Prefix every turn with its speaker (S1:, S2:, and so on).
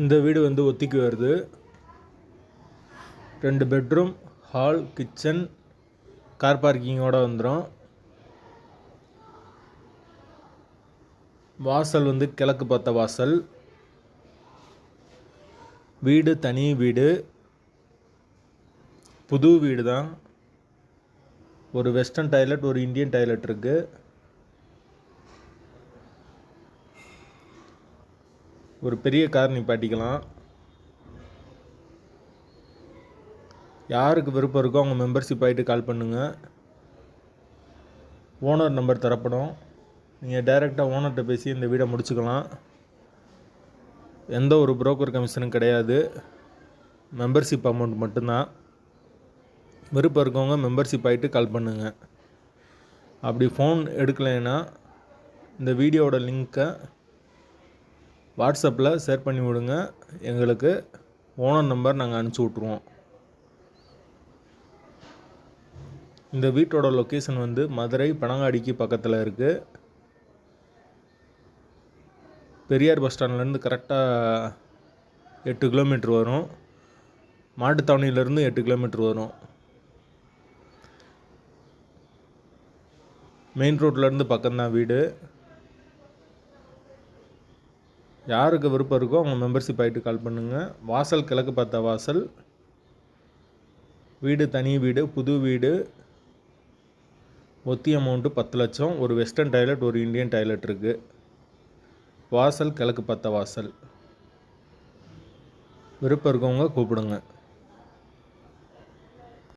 S1: இந்த வீடு வந்து ஒத்திக்கு வருது. ரெண்டு பெட்ரூம் ஹால் கிச்சன் கார் பார்க்கிங்கோடு வந்துடும் வாசல் வந்து கிழக்கு பார்த்த வாசல். வீடு தனி வீடு. புது வீடு தான் ஒரு வெஸ்டர்ன் டாய்லெட் ஒரு இந்தியன் டாய்லெட் இருக்குது ஒரு பெரிய கார் நிப்பாட்டிக்கலாம். யாருக்கு விருப்பம் இருக்கோ அவங்க மெம்பர்ஷிப் ஆகிட்டு கால் பண்ணுங்கள் ஓனர் நம்பர் தரப்படும். நீங்கள் டைரெக்டாக ஓனர்கிட்ட பேசி இந்த வீடை முடிச்சுக்கலாம். எந்த ஒரு புரோக்கர் கமிஷனும் கிடையாது. மெம்பர்ஷிப் அமௌண்ட் மட்டும்தான். விருப்பம் இருக்கவங்க மெம்பர்ஷிப் ஆகிட்டு கால் பண்ணுங்கள் அப்படி ஃபோன் எடுக்கலைன்னா இந்த வீடியோவோட லிங்க்கை வாட்ஸ்அப்பில் ஷேர் பண்ணி விடுங்க. எங்களுக்கு ஓனர் நம்பர் நாங்கள் அனுப்பிச்சி விட்ருவோம் இந்த வீட்டோட லொக்கேஷன் வந்து மதுரை பனங்காடிக்கு பக்கத்தில் இருக்குது பெரியார் பஸ் ஸ்டாண்ட்லேருந்து கரெக்டாக எட்டு கிலோமீட்ரு வரும். மாட்டுத்தாவணியிலேருந்து எட்டு கிலோமீட்ரு வரும். மெயின் ரோட்லேருந்து பக்கம்தான் வீடு. யாருக்கு விருப்பம் இருக்கோ அவங்க மெம்பர்ஷிப் ஆகிட்டு கால் பண்ணுங்கள் வாசல் கிழக்கு பார்த்த வாசல். வீடு தனி வீடு புது வீடு. ஒத்தி அமௌண்ட்டு பத்து லட்சம். ஒரு வெஸ்டர்ன் டாய்லெட் ஒரு இந்தியன் டாய்லெட் இருக்குது வாசல் கிழக்கு பார்த்த வாசல். விருப்பம் இருக்கவங்க கூப்பிடுங்க.